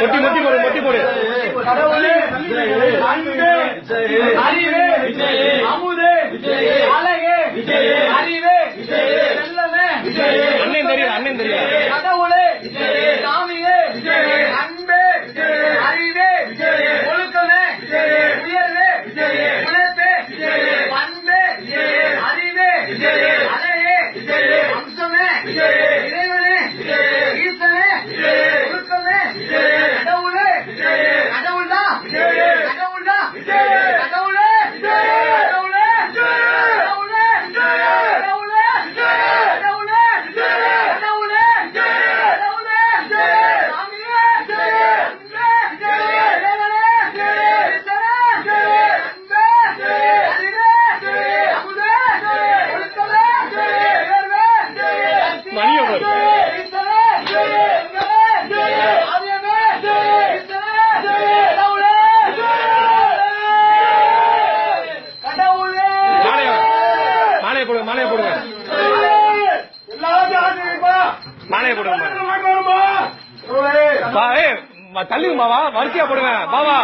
முட்டி முட்டி போடு முட்டி போடு. கடவுளே அன்பே அறிவே அமுதே அழகே அறிவே செல்லமே அண்ணன் தெரியும் அண்ணன் தெரியும் கடவுளே சாமியே அன்பே அறிவே ஒழுக்கமே உயர்வே உழைப்பே பண்பே அறிவே அலையே அம்சமே இறைவனே ஈசனே ஒழுக்கமே கடவுளே கடவுள்டா கடவுள்டா கடவுளே கடவுளே கடவுளே கடவுளே கடவுளே கடவுளே கடவுளே சாமியே அன்பே இறைவனே ஈசனே அன்பே அறிவே அமுதே ஒழுக்கமே உயர்வே மணியை பாரு. ஈசனே எங்களே சாமியமே ஈசனே கடவுளே கடவுளே மாலையை மாலையை போடுங்க மாலையை போடுங்க மாலையை போடுங்க பா ஏய் ம- தள்ளுங்க பாவா வரிசையா போடுங்க பாவா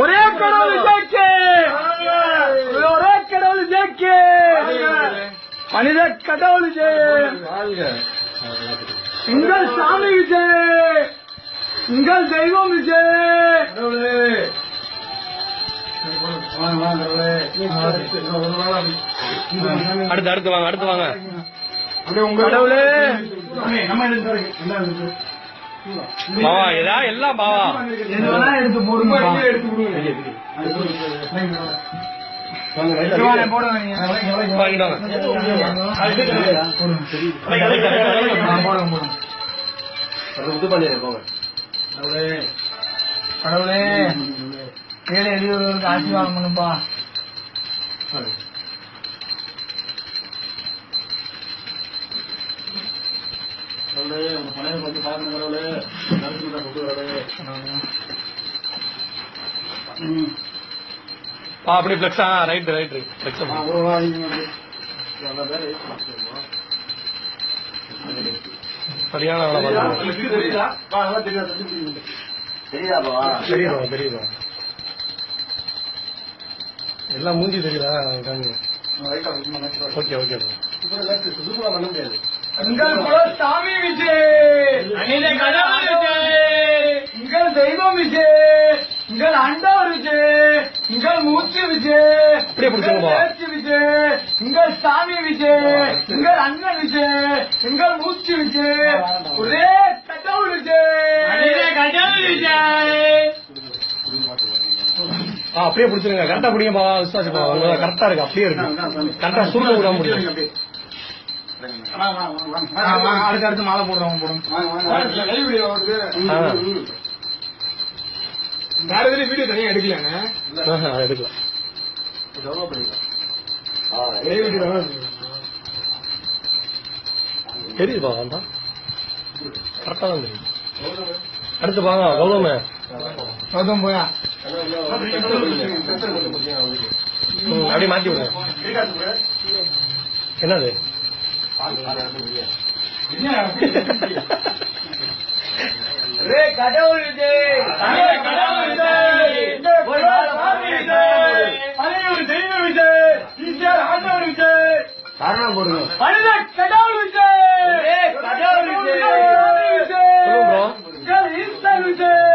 ஒரே கடவுள் ஜெயிக்கு ஒரே கடவுள் ஜெயிக்கு மனித கடவுள் ஜெய் உங்கள் சாமி விஜய் உங்கள் தெய்வம் விஜய் அடுத்து அடுத்து வாங்க அடுத்து வாங்க. கடவுளே! பாவா ஏதா எல்லாம் பாவா எடுத்து போடுங்க. கடவுளே. ஏழை எளியவர்களுக்கு ஆசீர்வாதம் பண்ணுப்பா அப்படி பிளக்ஸா ரைட் ரைட் பிளக்ஸ் சரியான பார்த்துருங்க. தெரியுதா தெரியுதா? எல்லாம் மூஞ்சி தெரியுதா? காமிங்க ஓகே ஓகே உங்கள் குல சாமி விஜய் உங்கள் தெய்வம் விஜய் உங்கள் அண்டவர் விஜய் உங்கள் மூச்சு விஜய். பேச்சு விஜய் உங்கள் சாமி விஜய் உங்கள் அண்ணன் விஜய் உங்கள் மூச்சு விஜய் ஒரே கடவுள் விஜய் அனித கடவுள் விஜய் ஆ அப்படியே பிடிச்சிருங்க கரெக்டா பிடிங்க பாவா விசுவாசி பாவா கரெக்டா இருக்கு அப்படியே இருக்கு. கரெக்டா சுருக்க விடாம முடியும் அடுத்து அடுத்து மாலை போடுறோம் போடும் வேற எதுவும் வீடியோ தனியா எடுக்கலங்க எடுக்கலாம். தெரியுது பாவா தான். கரெக்டா தான் தெரியும் அடுத்து கௌதமே. கௌதம் போயா? ம், அப்படியே மாத்தி விடுங்க என்னது? ரே கடவுள் விஜய்! விஜய்!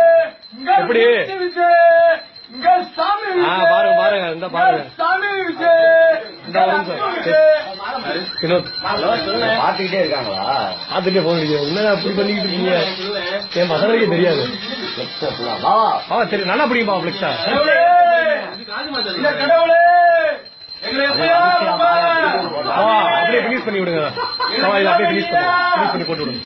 எப்படி? மூச்சு விஜய் உங்கள் சாமி ஆ, விஜய் பாருங்க, பாருங்க, இந்த பாருங்க. பாத்துக்கிட்டே இருக்காங்களா? பார்த்துட்டே போக முடியாது என்ன அப்படி பண்ணிக்கிட்டு இருக்கீங்க? என் பசங்களுக்கே தெரியாது. ஆ சரி நல்லா பிடிக்கும்பா பிளெக்ஸா அப்படியே ஃபினிஷ் பண்ணி விடுங்க அப்படியே ஃபினிஷ் பண்ணி ஃபினிஷ் பண்ணி போட்டு விடுங்க